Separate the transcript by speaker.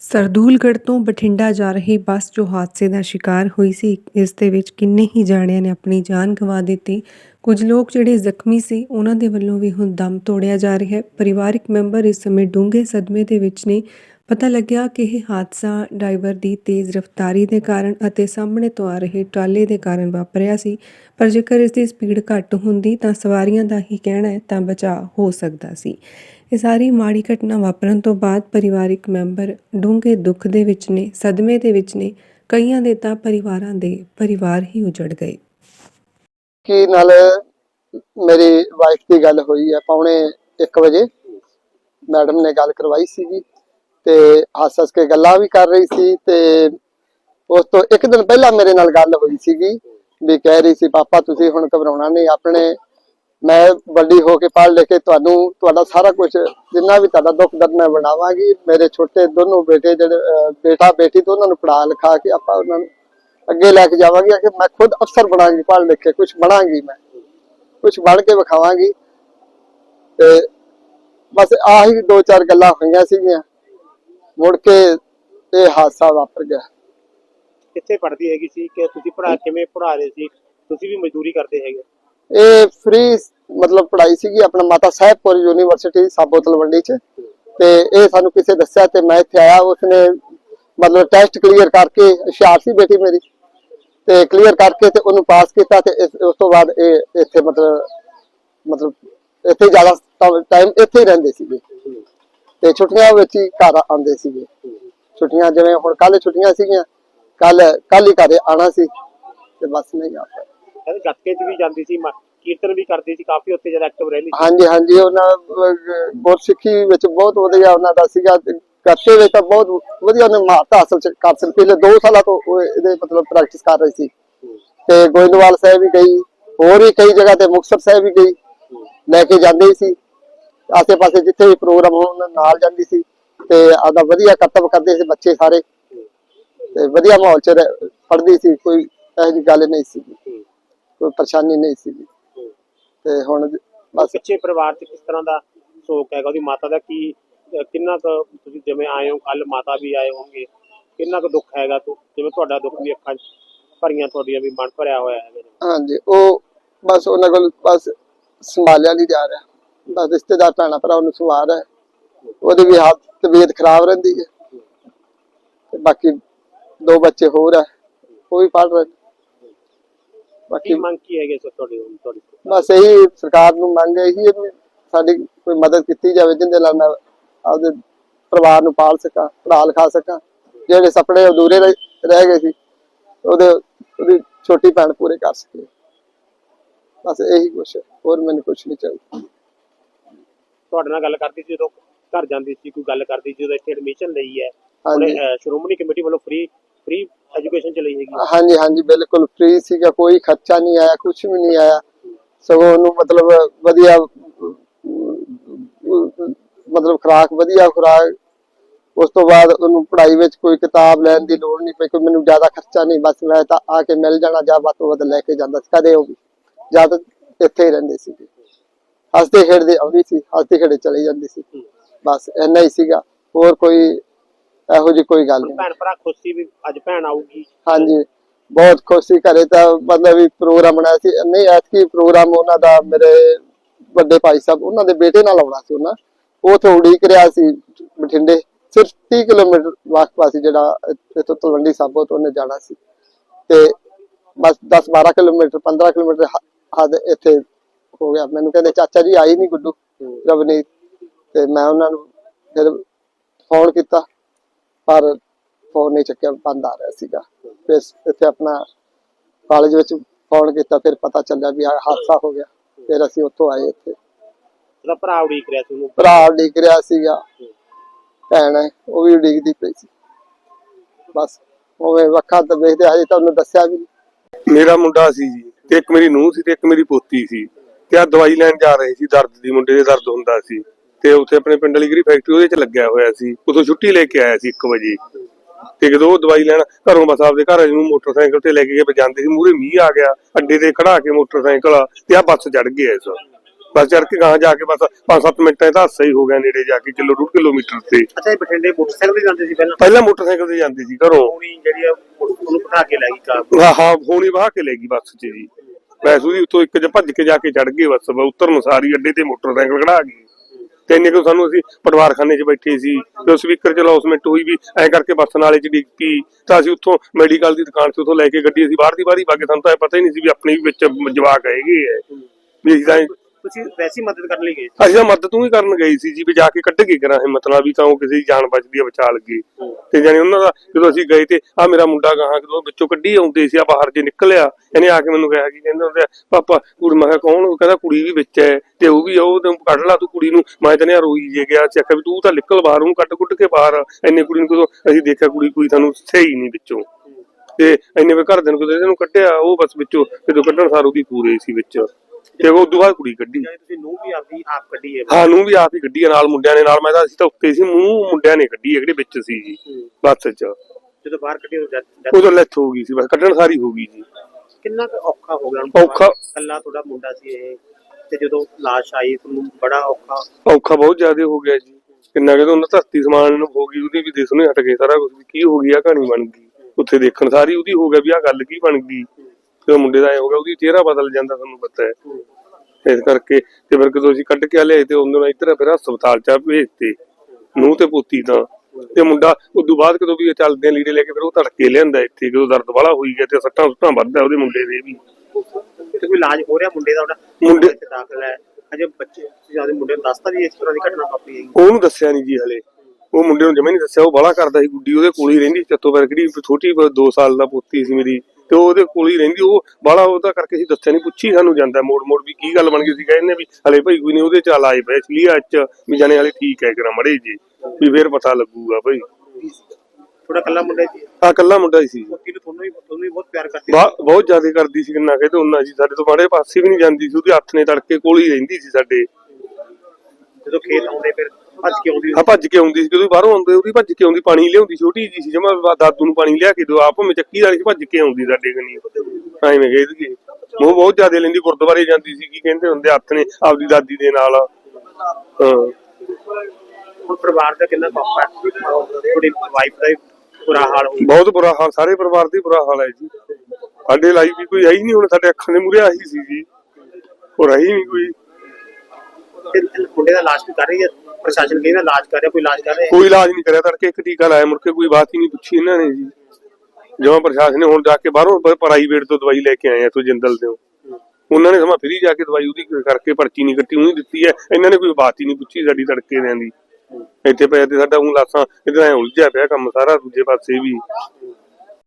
Speaker 1: ਸਰਦੂਲਗੜ੍ਹ ਤੋਂ ਬਠਿੰਡਾ ਜਾ ਰਹੀ ਬੱਸ ਜੋ ਹਾਦਸੇ ਦਾ ਸ਼ਿਕਾਰ ਹੋਈ ਸੀ, ਇਸ ਦੇ ਵਿੱਚ ਕਿੰਨੇ ਹੀ ਜਾਣਿਆਂ ਨੇ ਆਪਣੀ ਜਾਨ ਗਵਾ ਦਿੱਤੀ। ਕੁਝ ਲੋਕ ਜਿਹੜੇ ਜ਼ਖਮੀ ਸੀ, ਉਹਨਾਂ ਦੇ ਵੱਲੋਂ ਵੀ ਹੁਣ ਦਮ ਤੋੜਿਆ ਜਾ ਰਿਹਾ ਹੈ। ਪਰਿਵਾਰਕ ਮੈਂਬਰ ਇਸ ਸਮੇਂ ਡੂੰਘੇ ਸਦਮੇ ਦੇ ਵਿੱਚ ਨੇ। ਪਤਾ ਲੱਗਿਆ ਕਿ ਇਹ ਹਾਦਸਾ ਡਰਾਈਵਰ ਦੀ ਤੇਜ਼ ਰਫ਼ਤਾਰੀ ਦੇ ਕਾਰਨ ਅਤੇ ਸਾਹਮਣੇ ਤੋਂ ਆ ਰਹੇ ਟਰਾਲੇ ਦੇ ਕਾਰਨ ਵਾਪਰਿਆ ਸੀ। ਪਰ ਜੇਕਰ ਇਸ ਦੀ ਸਪੀਡ ਘੱਟ ਹੁੰਦੀ ਤਾਂ ਸਵਾਰੀਆਂ ਦਾ ਹੀ ਕਹਿਣਾ ਹੈ, ਤਾਂ ਬਚਾਅ ਹੋ ਸਕਦਾ ਸੀ। ਇਹ ਸਾਰੀ ਮਾੜੀ ਘਟਨਾ ਵਾਪਰਨ ਤੋਂ ਬਾਅਦ ਪਰਿਵਾਰਿਕ ਮੈਂਬਰ ਡੂੰਘੇ ਦੁੱਖ ਦੇ ਵਿੱਚ ਨੇ, ਸਦਮੇ ਦੇ ਵਿੱਚ ਨੇ। ਕਈਆਂ ਦੇ ਤਾਂ ਪਰਿਵਾਰਾਂ ਦੇ ਪਰਿਵਾਰ ਹੀ ਉਜੜ ਗਏ।
Speaker 2: ਕਿ ਨਾਲ ਮੇਰੀ ਵਾਈਫ ਦੀ ਗੱਲ ਹੋਈ ਹੈ ਪੌਣੇ 1 ਵਜੇ। ਮੈਡਮ ਨੇ ਗੱਲ ਕਰਵਾਈ ਸੀਗੀ ਤੇ ਹੱਸ ਹੱਸ ਕੇ ਗੱਲਾਂ ਵੀ ਕਰ ਰਹੀ ਸੀ ਤੇ ਉਸ ਤੋਂ ਇੱਕ ਦਿਨ ਪਹਿਲਾਂ ਮੇਰੇ ਨਾਲ ਗੱਲ ਹੋਈ ਸੀਗੀ ਵੀ ਕਹਿ ਰਹੀ ਸੀ, ਪਾਪਾ, ਤੁਸੀਂ ਹੁਣ ਘਬਰਾਉਣਾ ਨਹੀਂ, ਆਪਣੇ ਮੈਂ ਵੱਡੀ ਹੋ ਕੇ ਪੜ੍ਹ ਲੈ ਕੇ ਤੁਹਾਨੂੰ, ਤੁਹਾਡਾ ਸਾਰਾ ਕੁਝ ਜਿੰਨਾ ਵੀ ਤੁਹਾਡਾ ਦੁੱਖ ਦਰਦ ਮੈਂ ਬਣਾਵਾਂਗੀ, ਮੇਰੇ ਛੋਟੇ ਦੋਨੋਂ ਬੇਟੇ ਜਿਹੜੇ ਬੇਟਾ ਬੇਟੀ ਦੋਨਾਂ ਨੂੰ ਪੜ੍ਹਾ ਲਿਖਾ ਕੇ ਆਪਾਂ ਉਹਨਾਂ ਨੂੰ ਅੱਗੇ ਲੈ ਕੇ ਜਾਵਾਂਗੀ ਕਿ ਮੈਂ ਖੁਦ ਅਫਸਰ ਬਣਾਂਗੀ ਪੜ੍ਹ ਲਿਖ ਕੇ ਕੁਝ ਬਣਾਂਗੀ ਮੈਂ। ਕੁਝ ਬਣ ਕੇ ਵਿਖਾਵਾਂਗੀ। ਤੇ ਬਸ ਆਹੀ ਦੋ ਚਾਰ ਗੱਲਾਂ ਹੋਈਆਂ ਸੀਗੀਆਂ। ਮੁੜ ਕੇ ਇਹ ਹਾਦਸਾ ਵਾਪਰ ਗਿਆ।
Speaker 3: ਕਿੱਥੇ ਪੜ੍ਹਦੀ ਹੈਗੀ ਸੀ? ਕਿ ਤੁਸੀਂ ਪੜ੍ਹਾ ਕਿਵੇਂ ਪੜ੍ਹਾ ਰਹੇ ਸੀ? ਤੁਸੀਂ ਵੀ ਮਜ਼ਦੂਰੀ ਕਰਦੇ ਹੈਗੇ।
Speaker 2: ਇਹ ਫ੍ਰੀ ਮਤਲਬ ਪੜ੍ਹਾਈ ਸੀਗੀ ਆਪਣਾ ਮਾਤਾ ਸਾਹਿਬਪੁਰ ਯੂਨੀਵਰਸਿਟੀ ਸਾਬੋ ਤਲਵੰਡੀ ਚ। ਤੇ ਇਹ ਸਾਨੂੰ ਕਿਸੇ ਦੱਸਿਆ ਤੇ ਮੈਂ ਇੱਥੇ ਆਇਆ ਉਸਨੇ ਮਤਲਬ ਟੈਸਟ ਕਲੀਅਰ ਕਰਕੇ ਹੁਸ਼ਿਆਰ ਸੀ ਬੇਟੀ ਮੇਰੀ। ਤੇ ਕਲੀਅਰ ਕਰਕੇ ਤੇ ਉਹਨੂੰ ਪਾਸ ਕੀਤਾ ਤੇ ਉਸ ਤੋਂ ਬਾਅਦ ਇਹ ਇੱਥੇ ਮਤਲਬ ਮਤਲਬ ਇੱਥੇ ਜ਼ਿਆਦਾ ਟਾਈਮ ਇੱਥੇ ਹੀ ਰਹਿੰਦੇ ਸੀਗੇ। ਤੇ ਛੁੱਟੀਆਂ ਵਿੱਚ ਹੀ ਘਰ ਆਉਂਦੇ ਸੀਗੇ। ਛੁੱਟੀਆਂ ਜਿਵੇਂ ਹੁਣ ਕੱਲ ਛੁੱਟੀਆਂ ਸੀਗੀਆਂ ਕੱਲ ਕੱਲ ਹੀ ਘਰੇ ਆਣਾ ਸੀ ਤੇ ਬਸ ਨਹੀਂ ਆ
Speaker 3: ਕਹਿੰਦੇ ਗੱਤਕੇ 'ਚ ਵੀ ਜਾਂਦੀ ਸੀ ਕੀਰਤਨ ਵੀ ਕਰਦੀ ਸੀ ਕਾਫੀ ਉੱਥੇ ਜਦ ਐਕਟਿਵ ਰਹਿੰਦੀ ਸੀ।
Speaker 2: ਹਾਂਜੀ ਹਾਂਜੀ ਉਹਨਾਂ ਗੁਰਸਿੱਖੀ ਵਿੱਚ ਬਹੁਤ ਵਧੀਆ ਉਹਨਾਂ ਦਾ ਸੀਗਾ। ਤੇ ਗੱਤੇ ਵਿੱਚ ਤਾਂ ਬਹੁਤ ਵਧੀਆ ਉਹਨੇ ਮਹਾਰਤ ਹਾਸਲ ਕਰ ਸੀ ਪਿਛਲੇ 2 ਸਾਲਾਂ ਤੋਂ ਉਹ ਇਹਦੇ ਮਤਲਬ ਪ੍ਰੈਕਟਿਸ ਕਰ ਰਹੀ ਸੀ। ਤੇ ਗੋਇੰਦਵਾਲ ਸਾਹਿਬ ਵੀ ਗਈ, ਹੋਰ ਵੀ ਕਈ ਜਗ੍ਹਾ ਤੇ ਮੁਕਤਸਰ ਸਾਹਿਬ ਵੀ ਗਈ, ਲੈ ਕੇ ਜਾਂਦੇ ਸੀ। ਆਸੇ ਪਾਸੇ ਜਿੱਥੇ ਵੀ ਪ੍ਰੋਗਰਾਮ ਹੋਣ ਨਾਲ ਜਾਂਦੀ ਸੀ। ਤੇ ਆਦਾ ਵਧੀਆ ਕਰਤੱਵ ਕਰਦੇ ਸੀ ਬੱਚੇ ਸਾਰੇ। ਤੇ ਵਧੀਆ ਮਾਹੌਲ ਚ ਰਹਿ- ਸੀ, ਕੋਈ ਇਹੋ ਜਿਹੀ ਗੱਲ ਨਹੀਂ ਸੀ। ਕੋਈ ਪਰੇਸ਼ਾਨੀ ਨਹੀਂ ਸੀ। ਤੇ ਹੁਣ ਬਸ
Speaker 3: ਪਿੱਛੇ ਪਰਿਵਾਰ 'ਚ ਕਿਸ ਤਰ੍ਹਾਂ ਦਾ ਸ਼ੋਕ ਹੈਗਾ? ਉਹਦੀ ਮਾਤਾ ਦਾ ਕੀ ਕਿੰਨਾ ਕੁ ਤੁਸੀਂ ਜਿਵੇਂ ਆਏ ਹੋ ਕੱਲ ਮਾਤਾ ਵੀ ਆਏ ਹੋਣਗੇ ਕਿੰਨਾ ਕੁ ਦੁੱਖ ਹੈਗਾ ਤੂੰ ਜਿਵੇਂ ਤੁਹਾਡਾ ਦੁੱਖ ਵੀ ਅੱਖਾਂ 'ਚ ਭਰੀਆਂ ਤੁਹਾਡੀਆਂ ਵੀ ਮਨ ਭਰਿਆ ਹੋਇਆ ਹੈ
Speaker 2: ਹਾਂਜੀ ਉਹ ਬਸ ਉਹਨਾਂ ਕੋਲ ਬਸ ਸੰਭਾਲਿਆ ਨਹੀਂ ਜਾ ਰਿਹਾ। ਬਸ ਰਿਸ਼ਤੇਦਾਰ ਭੈਣਾਂ ਭਰਾ ਉਹਨੂੰ ਸਵਾਰ ਹੈ ਉਹਦੀ ਵੀ ਹਾਲਤ ਤਬੀਅਤ ਖਰਾਬ ਰਹਿੰਦੀ ਹੈ। ਤੇ ਬਾਕੀ ਦੋ ਬੱਚੇ ਹੋਰ ਹੈ ਉਹ ਵੀ ਪੜ ਰਹੇ ਬਾਕੀ
Speaker 3: ਮੰਗ ਕੀ ਹੈਗੇ ਸਰ ਤੁਹਾਡੀ ਤੁਹਾਡੀ
Speaker 2: ਬਸ ਇਹੀ ਸਰਕਾਰ ਨੂੰ ਮੰਗ ਇਹੀ ਹੈ ਸਾਡੀ ਕੋਈ ਮਦਦ ਕੀਤੀ ਜਾਵੇ ਜਿੰਦੇ ਨਾਲ ਮੈਂ ਆਪਦੇ ਪਰਿਵਾਰ ਨੂੰ ਪਾਲ ਸਕਾਂ ਪੜ੍ਹਾ ਲਿਖਾ ਸਕਾਂ। ਜਿਹੜੇ ਸੁਪਨੇ ਅਧੂਰੇ ਰਹਿ ਗਏ ਸੀ ਉਹਦੇ ਉਹਦੀ ਛੋਟੀ ਭੈਣ ਪੂਰੇ ਕਰ ਸਕੇ। ਬਸ ਇਹੀ ਕੁਛ ਹੋਰ ਮੈਨੂੰ ਕੁਛ ਨਹੀਂ ਚਾਹੀਦਾ।
Speaker 3: ਤੁਹਾਡੇ ਨਾਲ ਗੱਲ ਕਰਦੀ ਸੀ ਜਦੋਂ ਘਰ ਜਾਂਦੀ ਸੀ ਕੋਈ ਗੱਲ ਕਰਦੀ ਸੀ ਜਦੋਂ ਇੱਥੇ ਐਡਮਿਸ਼ਨ ਲਈ ਹੈ। ਉਹਨੇ ਸ਼੍ਰੋਮਣੀ ਕਮੇਟੀ ਵੱਲੋਂ ਫ੍ਰੀ ਫ੍ਰੀ ਐਜੂਕੇਸ਼ਨ ਚਲੀ ਹੈਗੀ
Speaker 2: ਹਾਂਜੀ ਹਾਂਜੀ ਬਿਲਕੁਲ ਫ੍ਰੀ ਸੀਗਾ ਕੋਈ ਖਰਚਾ ਨਹੀਂ ਆਇਆ ਕੁਛ ਵੀ ਨਹੀਂ ਆਇਆ। ਸਗੋਂ ਉਹਨੂੰ ਮਤਲਬ ਵਧੀਆ ਮਤਲਬ ਖੁਰਾਕ ਵਧੀਆ ਖੁਰਾਕ ਉਸ ਤੋਂ ਬਾਅਦ ਉਹਨੂੰ ਪੜ੍ਹਾਈ ਵਿੱਚ ਕੋਈ ਕਿਤਾਬ ਲੈਣ ਦੀ ਲੋੜ ਨਹੀਂ ਪਈ ਕੋਈ ਮੈਨੂੰ ਜ਼ਿਆਦਾ ਖਰਚਾ ਨਹੀਂ ਬਸ ਮੈਂ ਤਾਂ ਆ ਕੇ ਮਿਲ ਜਾਣਾ ਜਾਂ ਵੱਧ ਤੋਂ ਵੱਧ ਲੈ ਕੇ ਜਾਂਦਾ ਸੀ ਕਦੇ ਉਹ ਵੀ। ਜ਼ਿਆਦਾ ਇੱਥੇ ਹੀ ਰਹਿੰਦੇ ਸੀਗੇ। ਹੱਸਦੇ ਖੇਡਦੇ ਆਉਂਦੀ ਸੀ ਹੱਸਦੇ ਖੇਡੇ ਚਲੇ ਜਾਂਦੀ ਸੀ। ਬਸ ਇੰਨਾ ਹੀ ਸੀਗਾ। ਹੋਰ ਕੋਈ ਇਹੋ ਜਿਹੀ ਕੋਈ ਗੱਲ ਨਹੀਂ।
Speaker 3: ਭੈਣ ਭਰਾ ਖੁਸ਼ ਸੀ ਵੀ ਅੱਜ ਭੈਣ ਆਊਗੀ?
Speaker 2: ਹਾਂਜੀ ਬਹੁਤ ਖੁਸ਼ੀ ਘਰੇ ਤਾਂ ਮਤਲਬ ਵੀ ਪ੍ਰੋਗਰਾਮ ਬਣਾਇਆ ਸੀ। ਨਹੀਂ ਐਤਕੀ ਪ੍ਰੋਗਰਾਮ ਉਹਨਾਂ ਦਾ ਮੇਰੇ ਵੱਡੇ ਭਾਈ ਸਾਹਿਬ ਉਹਨਾਂ ਦੇ ਬੇਟੇ ਨਾਲ ਆਉਣਾ ਸੀ ਉਹਨਾਂ। ਉਹ ਉੱਥੇ ਉਡੀਕ ਰਿਹਾ ਸੀ ਬਠਿੰਡੇ ਸਿਰਫ 30 ਕਿਲੋਮੀਟਰ ਵਾਕਫਾ ਸੀ ਜਿਹੜਾ ਇੱਥੋਂ ਤਲਵੰਡੀ ਸਾਬੋ ਤੋਂ ਉਹਨੇ ਜਾਣਾ ਸੀ। ਤੇ ਬਸ 10 12 ਕਿਲੋਮੀਟਰ 15 ਕਿਲੋਮੀਟਰ ਹੱਦ ਇੱਥੇ ਹੋ ਗਿਆ। ਮੈਨੂੰ ਕਹਿੰਦੇ ਚਾਚਾ ਜੀ ਆਈ ਨਹੀਂ ਗੁੱਡੂ ਰਵਨੀਤ। ਤੇ ਮੈਂ ਉਹਨਾਂ ਨੂੰ ਫਿਰ ਫੋਨ ਕੀਤਾ ਪਰ ਫੋਨ ਨਹੀਂ ਚੱਕਿਆ ਬੰਦ ਆ ਰਿਹਾ ਸੀਗਾ। ਫਿਰ ਇੱਥੇ ਆਪਣਾ ਕਾਲਜ ਵਿੱਚ ਫੋਨ ਕੀਤਾ ਫਿਰ ਪਤਾ ਚੱਲਿਆ ਵੀ ਹਾਦਸਾ ਹੋ ਗਿਆ। ਫਿਰ ਅਸੀਂ ਉੱਥੋਂ ਆਏ ਇੱਥੇ।
Speaker 3: ਉਹਦਾ ਭਰਾ ਉਡੀਕ ਰਿਹਾ ਸੀ ਉਹਨੂੰ?
Speaker 2: ਭਰਾ ਡਿੱਗ ਰਿਹਾ ਸੀਗਾ। ਭੈਣ ਹੈ ਉਹ ਵੀ ਡਿੱਗਦੀ ਪਈ ਸੀ। ਬਸ ਉਵੇਂ ਵੱਖਾ ਤਾਂ ਵੇਖਦੇ ਹਜੇ ਤੁਹਾਨੂੰ ਦੱਸਿਆ ਵੀ ਨਹੀਂ।
Speaker 4: ਮੇਰਾ ਮੁੰਡਾ ਸੀ ਜੀ ਤੇ ਇੱਕ ਮੇਰੀ ਨੂੰਹ ਸੀ ਤੇ ਇੱਕ ਮੇਰੀ ਪੋਤੀ ਸੀ। ਤੇ ਆ ਦਵਾਈ ਲੈਣ ਜਾ ਰਹੇ ਸੀ ਦਰਦ ਦੀ ਮੁੰਡੇ ਦੇ ਦਰਦ ਹੁੰਦਾ ਸੀ। ਤੇ ਉੱਥੇ ਆਪਣੇ ਪਿੰਡ ਵਾਲੀ ਗਰੀ ਫੈਕਟਰੀ ਉਹਦੇ ਚ ਲੱਗਿਆ ਹੋਇਆ ਸੀ। ਉਥੋਂ ਛੁੱਟੀ ਲੈ ਕੇ ਆਇਆ ਸੀ 1 ਵਜੇ। ਤੇ ਜਦੋਂ ਉਹ ਦਵਾਈ ਲੈਣ ਘਰੋਂ ਬਸ ਆਪਦੇ ਘਰ ਨੂੰ ਮੋਟਰਸਾਈਕਲ ਤੇ ਲੈ ਕੇ ਗਏ ਜਾਂਦੇ ਸੀ ਮੂਰੇ ਮੀਂਹ ਆ ਗਿਆ ਅੱਡੇ ਤੇ ਖੜਾ ਕੇ ਮੋਟਰਸਾਈਕਲ ਤੇ ਆ ਬੱਸ ਚੜ ਗਿਆ ਇਸ ਬਸ ਚੜ ਕੇ ਗਾਂ ਜਾ ਕੇ ਬਸ 5-7 ਮਿੰਟਾਂ ਦਾ ਹਾਸਾ ਹੀ ਹੋ ਗਿਆ ਨੇੜੇ ਜਾ ਕੇ ਕਿਲੋ ਡੂਢ ਕਿਲੋਮੀਟਰ ਤੇ।
Speaker 3: ਅੱਛਾ ਇਹ ਬਠਿੰਡੇ ਮੋਟਰਸਾਈਕਲ ਤੇ ਜਾਂਦੇ ਸੀ ਪਹਿਲਾਂ?
Speaker 4: ਪਹਿਲਾਂ ਮੋਟਰਸਾਈਕਲ ਤੇ ਜਾਂਦੀ ਸੀ ਘਰੋਂ।
Speaker 3: ਹੁਣੀ ਜਿਹੜੀ ਆ ਉਹਨੂੰ ਬਿਠਾ ਕੇ ਲੈ ਗਈ ਕਾਰ
Speaker 4: ਹਾਂ ਹਾਂ ਹੋਣੀ ਵਾਹ ਕੇ ਲੈ ਗਈ ਬੱਸ 'ਚ ਜੀ। ਬਸ ਉਹਦੀ ਉੱਤੋਂ ਇੱਕ ਜ ਭੱਜ ਕੇ ਜਾ ਕੇ ਚੜ ਗਏ ਬੱਸ ਉਤਰਨ ਸਾਰੀ ਅੱਡੇ ਤੇ ਮੋਟਰਸਾਈਕਲ ਖੜਾ ਗਈ ਤੇ ਇੰਨੇ ਕੋ ਸਾਨੂੰ ਅਸੀਂ ਪਟਵਾਰਖਾਨੇ 'ਚ ਬੈਠੇ ਸੀ ਤੇ ਸਪੀਕਰ ਚ ਲੌਸਮੈਂਟ ਹੋਈ ਵੀ ਐ ਕਰਕੇ ਬੱਸ ਨਾਲੇ 'ਚ ਡਿੱਗ। ਪਈ ਤਾਂ ਅਸੀਂ ਉੱਥੋਂ ਮੈਡੀਕਲ ਦੀ ਦੁਕਾਨ ਤੋਂ ਉੱਥੋਂ ਲੈ ਕੇ ਗੱਡੀ ਅਸੀਂ ਬਾਹਰ ਦੀ ਬਾਹਰ ਹੀ ਬਾਗੇ ਸਾਨੂੰ ਤਾਂ ਪਤਾ ਹੀ ਨਹੀਂ ਸੀ ਵੀ ਆਪਣੇ ਵਿੱਚ ਜਵਾਕ ਹੈਗੇ ਐ ਵੀ ਅਸੀਂ ਤਾਂ
Speaker 3: ਤੁਸੀਂ ਵੈਸੀ ਮਦਦ ਕਰਨ ਲਈ ਗਏ
Speaker 4: ਅਸੀਂ ਤਾਂ ਮਦਦ ਤੂੰ ਹੀ ਕਰਨ ਗਈ ਸੀ ਜੀ ਵੀ ਜਾ ਕੇ ਕੱਢ ਕੇ ਕਰਾਂ ਹਿੰਮਤ ਨਾਲ ਵੀ ਤਾਂ ਉਹ ਕਿਸੇ ਦੀ ਜਾਨ ਬਚਦੀ ਆ ਬਚਾ ਲਗੀ। ਤੇ ਜਾਨੀ ਉਹਨਾਂ ਦਾ ਜਦੋਂ ਅਸੀਂ ਗਏ ਤੇ ਆ ਮੇਰਾ ਮੁੰਡਾ ਗਾਹਾਂ ਜਦੋਂ ਵਿੱਚੋਂ ਕੱਢੀ ਆਉਂਦੇ ਸੀ ਆ ਬਾਹਰ ਜੇ ਨਿਕਲਿਆ ਇਹਨੇ ਆ ਕੇ ਮੈਨੂੰ ਕਿਹਾ ਕਿ ਕਹਿੰਦੇ ਹੁੰਦੇ ਆ, ਪਾਪਾ ਕੁੜੀ ਮੈਂ ਕਿਹਾ ਕੌਣ? ਉਹ ਕਹਿੰਦਾ ਕੁੜੀ ਵੀ ਵਿੱਚ ਹੈ ਤੇ ਉਹ ਵੀ ਆ, ਉਹ ਤੈਨੂੰ ਕੱਢ ਲਾ ਤੂੰ ਕੁੜੀ ਨੂੰ। ਮੈਂ ਤਾਂ ਨਹੀਂ ਰੋਈ ਜੇ ਗਿਆ ਚੱਕ ਵੀ ਤੂੰ ਤਾਂ ਨਿਕਲ ਬਾਹਰ ਉਹਨੂੰ ਕੱਢ ਕੁੱਟ ਕੇ ਬਾਹਰ ਇੰਨੇ ਕੁੜੀ ਨੂੰ ਕਦੋਂ ਅਸੀਂ ਦੇਖਿਆ ਕੁੜੀ ਕੋਈ ਸਾਨੂੰ ਸਹੀ ਨਹੀਂ ਵਿੱਚੋਂ। ਤੇ ਇੰਨੇ ਵੇ ਘਰ ਦੇ ਨੂੰ ਕਦੋਂ ਇਹਨੂੰ ਕੱਢਿਆ ਉਹ ਬਸ ਵਿੱਚੋਂ ਜਦੋਂ ਕੱਢਣ ਸਾਰ ਉਹਦੀ ਪੂਰੇ ਸੀ ਵਿੱਚ। ਤੇ ਉਹ ਬਾਅਦ ਕੁੜੀ ਕੱਢੀ।
Speaker 3: ਜਾਨੀ ਤੁਸੀਂ ਨੂੰ ਵੀ ਆਪਦੀ ਆਪ ਕੱਢੀ ਹੈ।
Speaker 4: ਹਾਂ ਨੂੰ ਵੀ ਆਪ ਹੀ ਕੱਢੀ ਆ ਨਾਲ ਮੁੰਡਿਆਂ ਨੇ ਨਾਲ ਮੈਂ ਤਾਂ ਅਸੀਂ ਤਾਂ ਉੱਤੇ ਸੀ ਮੂੰਹ ਮੁੰਡਿਆਂ ਨੇ ਕੱਢੀ ਹੈ ਜਿਹੜੇ ਵਿੱਚ ਸੀ ਜੀ ਬੱਸ 'ਚ।
Speaker 3: ਜਦੋਂ ਬਾਹਰ ਕੱਢੀ ਉਦੋਂ
Speaker 4: ਉਦੋਂ ਲੈਥ ਹੋ ਗਈ ਸੀ ਬਸ ਕੱਢਣ ਸਾਰੀ ਹੋ ਗਈ ਜੀ।
Speaker 3: ਕਿੰਨਾ ਕੁ ਔਖਾ ਹੋ ਗਿਆ ਉਹਨੂੰ
Speaker 4: ਔਖਾ
Speaker 3: ਕੱਲਾ ਤੁਹਾਡਾ ਮੁੰਡਾ ਸੀ ਇਹ ਤੇ ਜਦੋਂ ਲਾਸ਼ ਆਈ ਤੁਹਾਨੂੰ ਬੜਾ ਔਖਾ।
Speaker 4: ਔਖਾ ਬਹੁਤ ਜ਼ਿਆਦਾ ਹੋ ਗਿਆ ਜੀ। ਕਿੰਨਾ ਕਿ ਉਹਨਾਂ ਧਰਤੀ ਸਮਾਨ ਨੂੰ ਹੋ ਗਈ ਉਹਦੀ ਵੀ ਦਿਸਣੇ ਹਟ ਗਏ ਸਾਰਾ ਕੁਝ ਕੀ ਹੋ ਗਈ ਆ ਕਹਾਣੀ ਬਣ ਗਈ। ਉੱਥੇ ਦੇਖਣ ਸਾਰੀ ਉਹਦੀ ਹੋ ਗਿਆ ਵੀ ਆ ਗੱਲ ਕੀ ਬਣ ਗਈ। ਤੇ ਉਹ ਮੁੰਡੇ ਦਾ ਐ ਹੋ ਗਿਆ ਉਹਦੀ ਚਿਹਰਾ ਬਦਲ ਜਾਂਦਾ ਤੁਹਾਨੂੰ ਪਤਾ ਹੈ। ਇਸ ਕਰਕੇ ਤੇ ਫਿਰ ਜਦੋਂ ਅਸੀਂ ਕੱਢ ਕੇ ਲਿਆਏ ਤੇ ਉਹਨਾਂ ਨੂੰ ਇੱਧਰ ਫਿਰ ਹਸਪਤਾਲ ਚ ਭੇਜਤੇ। ਨੂੰ ਤੇ ਪੁੱਤੀ ਤਾਂ। ਤੇ ਮੁੰਡਾ ਉਦੋਂ ਬਾਅਦ ਕਦੋਂ ਵੀ ਇਹ ਚੱਲਦੇ ਲੀੜੇ ਲੈ ਕੇ ਫਿਰ ਉਹ ਧੜਕੇ ਲਿਆਂਦਾ ਇੱਥੇ ਜਦੋਂ ਦਰਦ ਵਾਲਾ ਹੋਈ ਗਿਆ ਤੇ ਸੱਟਾਂ ਸੁੱਟਾਂ ਵੱਧਦਾ ਉਹਦੇ ਮੁੰਡੇ ਦੇ ਵੀ।
Speaker 3: ਤੇ ਕੋਈ ਇਲਾਜ ਹੋ ਰਿਹਾ ਮੁੰਡੇ ਦਾ ਉਹਦਾ?
Speaker 4: ਮੁੰਡੇ-
Speaker 3: ਇੱਥੇ ਦਾਖਲ ਹੈ। ਅਜੇ ਬੱਚੇ ਜ਼ਿਆਦਾ ਮੁੰਡੇ ਨੂੰ ਦੱਸਤਾ ਵੀ ਇਸ ਤਰ੍ਹਾਂ ਦੀ ਘਟਨਾ ਵਾਪਰੀ ਹੈ
Speaker 4: ਉਹਨੂੰ ਦੱਸਿਆ ਨਹੀਂ ਜੀ ਹਲੇ। ਉਹ ਮੁੰਡੇ ਨੂੰ ਜਮੇ ਨਹੀਂ ਦੱਸਿਆ। ਉਹ ਬਾਲਾ ਕਰਦਾ ਸੀ ਗੁੱਡੀ ਉਹਦੇ ਕੋਲ ਹੀ ਰਹਿੰਦੀ ਚੱਤੋ ਪਰ ਕਿਹੜੀ ਛੋਟੀ 2 ਸਾਲ ਦਾ ਪੋਤੀ ਸੀ ਮੇਰੀ। ਤੇ ਉਹ ਉਹਦੇ ਕੋਲ ਹੀ ਰਹਿੰਦੀ ਉਹ ਬਾਲਾ ਉਹਦਾ ਕਰਕੇ ਅਸੀਂ ਦੱਸਿਆ ਨਹੀਂ ਪੁੱਛੀ ਸਾਨੂੰ ਜਾਂਦਾ ਮੋੜ ਮੋੜ ਵੀ ਕੀ ਗੱਲ ਬਣ ਗਈ ਸੀ ਕਹਿੰਦੇ ਵੀ ਹਲੇ ਭਾਈ ਕੋਈ ਨਹੀਂ ਉਹਦੇ ਚ ਆਏ ਪਏ ਸਲੀਆ ਚ ਵੀ ਜਾਣੇ ਹਲੇ ਠੀਕ ਹੈ ਕਰਾ ਮੜੇ ਜੀ ਵੀ ਫੇਰ ਪਤਾ ਲੱਗੂਗਾ ਭਾਈ।
Speaker 3: ਥੋੜਾ ਕੱਲਾ ਮੁੰਡਾ ਸੀ?
Speaker 4: ਆ ਕੱਲਾ ਮੁੰਡਾ ਹੀ ਸੀ।
Speaker 3: ਨੂੰ ਤੁਹਾਨੂੰ ਵੀ ਤੁਹਾਨੂੰ ਵੀ ਬਹੁਤ ਪਿਆਰ ਕਰਦੀ
Speaker 4: ਬਾ- ਬਹੁਤ ਜ਼ਿਆਦਾ ਕਰਦੀ ਸੀ ਕਿੰਨਾ ਕਹਿੰਦੇ ਉਹਨਾਂ ਜੀ ਸਾਡੇ ਤੋਂ ਮਾੜੇ ਪਾਸੇ ਵੀ ਨਹੀਂ ਜਾਂਦੀ ਸੀ ਉਹਦੇ ਹੱਥ ਨੇ ਤੜਕੇ ਕੋਲ ਹੀ ਰਹਿੰਦੀ ਸੀ ਸਾਡੇ।
Speaker 3: ਜਦੋਂ ਖੇਤ ਆਉਂਦੇ ਫਿਰ ਭੱਜ ਕੇ ਆਉਂਦੀ
Speaker 4: ਆ ਭੱਜ ਕੇ ਆਉਂਦੀ ਸੀ। ਜਦੋਂ ਬਾਹਰੋਂ ਆਉਂਦੇ ਉਹਦੀ ਭੱਜ ਕੇ ਆਉਂਦੀ ਪਾਣੀ ਲਿਆਉਂਦੀ ਛੋਟੀ ਜੀ ਸੀ ਜਮਾ ਦਾਦੂ ਨੂੰ ਪਾਣੀ ਲਿਆ ਕੇ ਦੋ ਆਪ ਮੈਂ ਚੱਕੀ ਵਾਲੀ ਭੱਜ ਕੇ ਆਉਂਦੀ ਸਾਡੇ ਕਨੀ। ਐਵੇਂ ਗਏ ਸੀ। ਉਹ ਬਹੁਤ ਜ਼ਿਆਦਾ ਲੈਂਦੀ ਗੁਰਦੁਆਰੇ ਜਾਂਦੀ ਸੀ ਕੀ ਕਹਿੰਦੇ ਹੁੰਦੇ ਹੱਥ ਨੇ ਆਪਦੀ ਦਾਦੀ ਦੇ ਨਾਲ। ਹਾਂ।
Speaker 3: ਹੁਣ ਪਰਿਵਾਰ ਦਾ ਕਿੰਨਾ ਪਾਪਾ ਹੈ? ਤੁਹਾਡੀ ਵਾਈਫ ਦਾ ਬੁਰਾ ਹਾਲ ਹੋ
Speaker 4: ਬਹੁਤ ਬੁਰਾ ਹਾਲ ਸਾਰੇ ਪਰਿਵਾਰ ਦਾ ਬੁਰਾ ਹਾਲ ਹੈ ਜੀ। ਸਾਡੇ ਲਾਈ ਵੀ ਕੋਈ ਹੀ ਨਹੀਂ ਹੁਣ ਸਾਡੇ ਅੱਖਾਂ ਦੇ ਮੂਹਰੇ ਆਹੀ ਸੀ ਜੀ। ਉਹ ਰਹੀ ਨਹੀਂ ਕੋਈ।
Speaker 3: ਮੁੰਡੇ ਦਾ ਵੀ ਕਰ ਰਹੀ ਹੈ? ਪ੍ਰਸ਼ਾਸਨ ਕਹਿੰਦਾ ਇਲਾਜ ਕਰ ਰਿਹਾ, ਕੋਈ ਇਲਾਜ ਕਰ ਰਿਹਾ?
Speaker 4: ਕੋਈ ਇਲਾਜ ਨਹੀਂ ਕਰਿਆ, ਤੜਕੇ ਇੱਕ ਟੀਕਾ ਲਾਇਆ, ਮੁੜ ਕੇ ਕੋਈ ਬਾਤ ਹੀ ਨਹੀਂ ਪੁੱਛੀ ਇਹਨਾਂ ਨੇ ਜੀ। ਜਦੋਂ ਪ੍ਰਸ਼ਾਸਨ ਨੇ ਹੁਣ ਜਾ ਕੇ ਬਾਹਰੋਂ ਪ੍ਰਾਈਵੇਟ ਤੋਂ ਦਵਾਈ ਲੈ ਕੇ ਆਏ ਆ ਤੋਂ ਜਿੰਦਲ ਤੋਂ। ਉਹਨਾਂ ਨੇ ਸਮਾਂ ਫਰੀ ਜਾ ਕੇ ਦਵਾਈ ਉਹਦੀ ਕਰਕੇ ਪਰਚੀ ਨਹੀਂ ਕੱਟੀ, ਉਹਨੇ ਦਿੱਤੀ ਹੈ। ਇਹਨਾਂ ਨੇ ਕੋਈ ਬਾਤ ਹੀ ਨਹੀਂ ਪੁੱਛੀ ਸਾਡੀ ਤੜਕੇ ਦਿਆਂ ਦੀ। ਇੱਥੇ ਪਿਆ ਤੇ ਸਾਡਾ ਉਹ ਲਾਸਾਂ ਇਧਰ ਉਲਝਿਆ ਪਿਆ ਕੰਮ ਸਾਰਾ ਦੂਜੇ ਪਾਸੇ ਵੀ।